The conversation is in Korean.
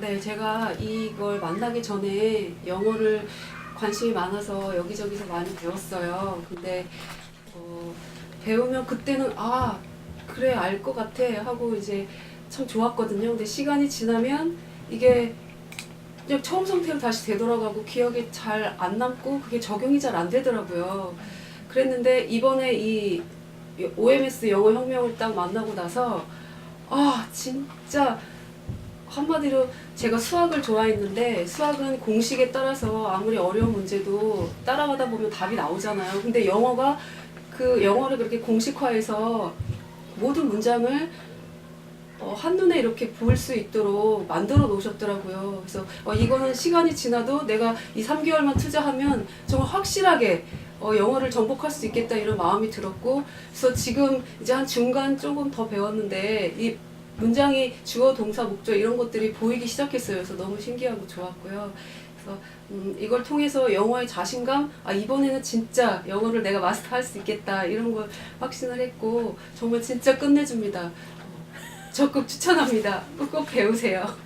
네, 제가 이걸 만나기 전에 영어를 관심이 많아서 여기저기서 많이 배웠어요. 근데 어, 배우면 그때는 아 그래 알 것 같아 하고 이제 참 좋았거든요. 근데 시간이 지나면 이게 그냥 처음 상태로 다시 되돌아가고 기억에 잘안 남고 그게 적용이 잘 안 되더라고요. 그랬는데 이번에 이 OMS 영어 혁명을 딱 만나고 나서 아 진짜 한마디로 제가 수학을 좋아했는데 수학은 공식에 따라서 아무리 어려운 문제도 따라가다 보면 답이 나오잖아요. 근데 영어가 그 영어를 그렇게 공식화해서 모든 문장을 어, 한눈에 이렇게 볼 수 있도록 만들어 놓으셨더라고요. 그래서 어, 이거는 시간이 지나도 내가 이 3개월만 투자하면 정말 확실하게 어, 영어를 정복할 수 있겠다 이런 마음이 들었고 그래서 지금 이제 한 중간 조금 더 배웠는데 이 문장이 주어 동사 목적 이런 것들이 보이기 시작했어요. 그래서 너무 신기하고 좋았고요. 그래서 음, 이걸 통해서 영어의 자신감 아 이번에는 진짜 영어를 내가 마스터할 수 있겠다 이런 걸 확신을 했고 정말 진짜 끝내줍니다. 적극 추천합니다. 꼭 배우세요.